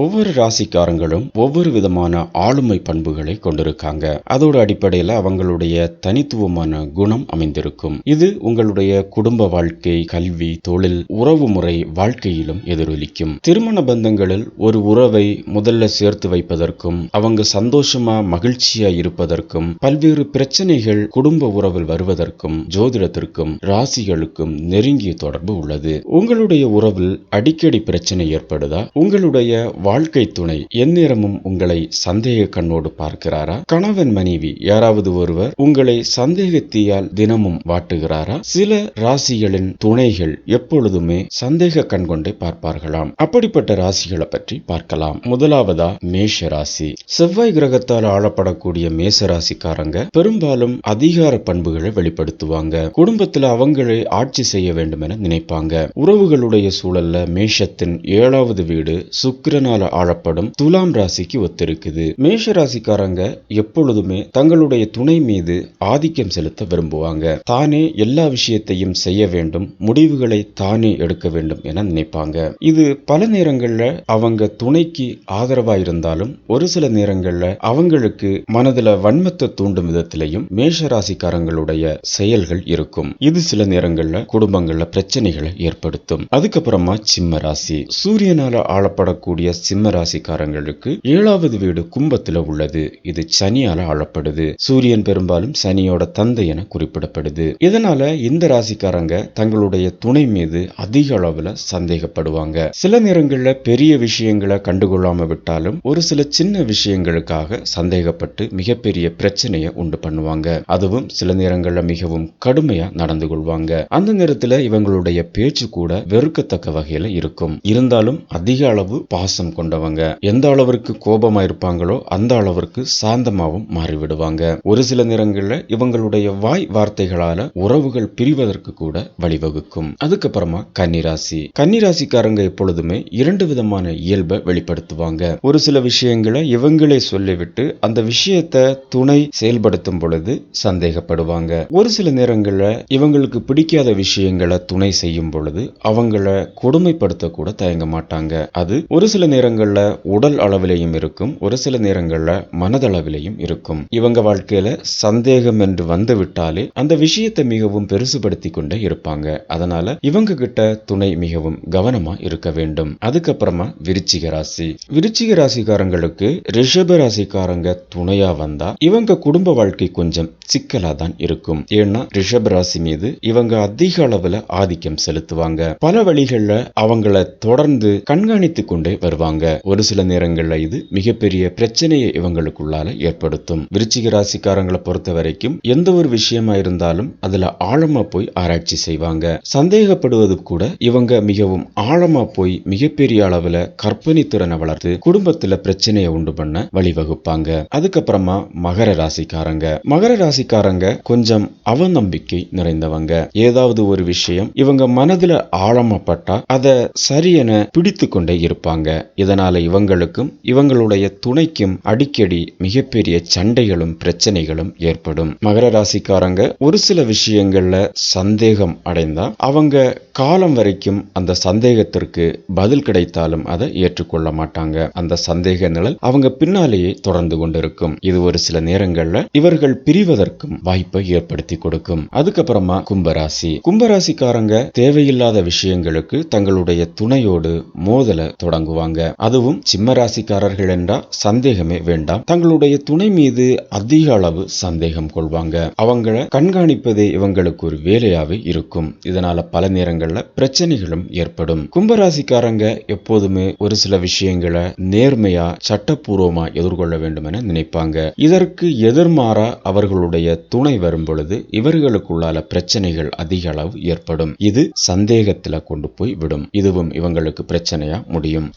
ஒவ்வொரு ராசிக்காரங்களும் ஒவ்வொரு விதமான ஆளுமை பண்புகளை கொண்டிருக்காங்க. அதோட அடிப்படையில அவங்களுடைய தனித்துவமான குணம் அமைந்திருக்கும். இது உங்களுடைய குடும்ப வாழ்க்கை கல்வி தொழில் உறவு முறை வாழ்க்கையிலும் எதிரொலிக்கும். திருமண பந்தங்களில் ஒரு உறவை முதல்ல சேர்த்து வைப்பதற்கும் அவங்க சந்தோஷமா மகிழ்ச்சியா இருப்பதற்கும் பல்வேறு பிரச்சனைகள் குடும்ப உறவில் வருவதற்கும் ஜோதிடத்திற்கும் ராசிகளுக்கும் நெருங்கிய தொடர்பு உள்ளது. உங்களுடைய உறவில் அடிக்கடி பிரச்சனை ஏற்படுதா? உங்களுடைய வாழ்க்கை துணை எந்நேரமும் உங்களை சந்தேக கண்ணோடு பார்க்கிறாரா? கணவன் மனைவி யாராவது ஒருவர் உங்களை சந்தேகத்தியால் தினமும் வாட்டுகிறாரா? சில ராசிகளின் துணைகள் எப்பொழுதுமே சந்தேக கண் கொண்டே பார்ப்பார்களாம். அப்படிப்பட்ட ராசிகளை பற்றி பார்க்கலாம். முதலாவதா மேஷ ராசி. செவ்வாய் கிரகத்தால் ஆளப்படக்கூடிய மேச ராசிக்காரங்க பெரும்பாலும் அதிகார பண்புகளை வெளிப்படுத்துவாங்க. குடும்பத்துல அவங்களை ஆட்சி செய்ய வேண்டும் என நினைப்பாங்க. உறவுகளுடைய சூழல்ல மேஷத்தின் ஏழாவது வீடு சுக்கிரனால் ஆளப்படும் துலாம் ராசிக்கு ஒத்திருக்குது. மேஷ ராசிக்காரங்க எப்பொழுதுமே தங்களுடைய துணை மீது ஆதிக்கம் செலுத்த விரும்புவாங்க. தானே எல்லா விஷயத்தையும் செய்ய வேண்டும் முடிவுகளை தானே எடுக்க வேண்டும் என நினைப்பாங்க. இது பல நேரங்கள்ல அவங்க துணைக்கு ஆதரவா இருந்தாலும் ஒரு சில நேரங்கள்ல அவங்களுக்கு மனதுல வன்மத்தை தூண்டும் விதத்திலையும் மேஷ ராசிக்காரங்களுடைய செயல்கள் இருக்கும். இது சில நேரங்கள்ல குடும்பங்கள்ல பிரச்சனைகளை ஏற்படுத்தும். அதுக்கப்புறமா சிம்ம ராசி. சூரியனால ஆளப்படக்கூடிய சிம்ம ராசிக்காரங்களுக்கு ஏழாவது வீடு கும்பத்துல உள்ளது. இது சனியால ஆளப்படுது. சூரியன் பெரும்பாலும் சனியோட தந்தை என குறிப்பிடப்படுது. இதனால இந்த ராசிக்காரங்க தங்களுடைய துணை மீது அதிக அளவுல சந்தேகப்படுவாங்க. சில நேரங்கள்ல பெரிய விஷயங்களை கண்டுகொள்ளாம விட்டாலும் ஒரு சில சின்ன விஷயங்களுக்காக சந்தேகப்பட்டு மிகப்பெரிய பிரச்சனையை உண்டு பண்ணுவாங்க. அதுவும் சில நேரங்கள்ல மிகவும் கடுமையா நடந்து கொள்வாங்க. அந்த நேரத்துல இவங்களுடைய பேச்சு கூட வெறுக்கத்தக்க வகையில இருக்கும். இருந்தாலும் அதிக அளவு பாசம் கொண்டவங்க. எந்த அளவிற்கு கோபமா இருப்பாங்களோ அந்த அளவிற்கு சாந்தமாவும் மாறிவிடுவாங்க. ஒரு சில நேரங்கள்ல இவங்களுடைய வாய் வார்த்தைகளால உறவுகள் பிரிவதற்கு கூட வழிவகுக்கும். அதுக்கப்புறமா கன்னிராசி. கன்னிராசிக்காரங்க எப்பொழுதுமே இரண்டு விதமான இயல்பை வெளிப்படுத்துவாங்க. ஒரு சில விஷயங்களை இவங்களே சொல்லிவிட்டு அந்த விஷயத்தை துணை செயல்படுத்தும் பொழுது சந்தேகப்படுவாங்க. ஒரு சில நேரங்கள்ல இவங்களுக்கு பிடிக்காத விஷயங்களை துணை செய்யும் பொழுது அவங்கள கொடுமைப்படுத்த கூட தயங்க மாட்டாங்க. அது ஒரு சில நேரம் நேரங்களில் உடல் அளவிலையும் இருக்கும் ஒரு சில நேரங்கள்ல மனதளவிலையும் இருக்கும். இவங்க வாழ்க்கையில சந்தேகம் என்று வந்து விட்டாலே அந்த விஷயத்தை மிகவும் பெருசுபடுத்தி கொண்டே இருப்பாங்க. அதனால இவங்க கிட்ட துணை மிகவும் கவனமா இருக்க வேண்டும். அதுக்கப்புறமா விருச்சிக ராசி. விருச்சிக ராசிக்காரங்களுக்கு ரிஷப ராசிக்காரங்க துணையா வந்தா இவங்க குடும்ப வாழ்க்கை கொஞ்சம் சிக்கலா தான் இருக்கும். ஏன்னா ரிஷப ராசி மீது இவங்க அதிக அளவுல ஆதிக்கம் செலுத்துவாங்க. பல வழிகள்ல அவங்கள தொடர்ந்து கண்காணித்து கொண்டே வருவாங்க. ஒரு சில நேரங்கள்ல இது மிகப்பெரிய பிரச்சனையை இவங்களுக்குள்ளால ஏற்படுத்தும். விருச்சிக ராசிக்காரங்களை பொறுத்த வரைக்கும் எந்த ஒரு விஷயமா இருந்தாலும் அதுல ஆழமா போய் ஆராய்ச்சி செய்வாங்க. சந்தேகப்படுவது கூட இவங்க மிகவும் ஆழமா போய் மிகப்பெரிய அளவுல கற்பனை திறனை வளர்த்து குடும்பத்துல பிரச்சனையை உண்டு பண்ண வழிவகுப்பாங்க. அதுக்கப்புறமா மகர ராசிக்காரங்க. மகர ராசிக்காரங்க கொஞ்சம் அவநம்பிக்கை நிறைந்தவங்க. ஏதாவது ஒரு விஷயம் இவங்க மனதுல ஆழமாப்பட்டா அதை சரியென பிடித்து கொண்டே இருப்பாங்க. இதனால் இவங்களுக்கும் இவங்களுடைய துணைக்கும் அடிக்கடி மிகப்பெரிய சண்டைகளும் பிரச்சனைகளும் ஏற்படும். மகர ராசிக்காரங்க ஒரு சில விஷயங்கள்ல சந்தேகம் அடைந்தா அவங்க காலம் வரைக்கும் அந்த சந்தேகத்திற்கு பதில் கிடைத்தாலும் அதை ஏற்றுக்கொள்ள மாட்டாங்க. அந்த சந்தேக நிழல் அவங்க பின்னாலேயே தொடர்ந்து கொண்டிருக்கும். இது ஒரு சில நேரங்கள்ல இவர்கள் பிரிவதற்கும் வாய்ப்பை ஏற்படுத்தி கொடுக்கும். அதுக்கப்புறமா கும்பராசி. கும்பராசிக்காரங்க தேவையில்லாத விஷயங்களுக்கு தங்களுடைய துணையோடு மோதல தொடங்குவாங்க. அதுவும் சிம்ம ராசிக்காரர்கள் என்றா சந்தேகமே வேண்டாம். தங்களுடைய துணை மீது அதிக அளவு சந்தேகம் கொள்வாங்க. அவங்கள கண்காணிப்பதே இவங்களுக்கு ஒரு வேலையாவே இருக்கும். இதனால பல நேரங்கள்ல பிரச்சனைகளும் ஏற்படும். கும்பராசிக்காரங்க எப்போதுமே ஒரு சில விஷயங்களை நேர்மையா சட்டப்பூர்வமா எதிர்கொள்ள வேண்டும் என நினைப்பாங்க. இதற்கு எதிர்மாறா அவர்களுடைய துணை வரும் பொழுது இவர்களுக்குள்ளால பிரச்சனைகள் அதிக அளவு ஏற்படும். இது சந்தேகத்துல கொண்டு போய் விடும். இதுவும் இவங்களுக்கு பிரச்சனையா முடியும்.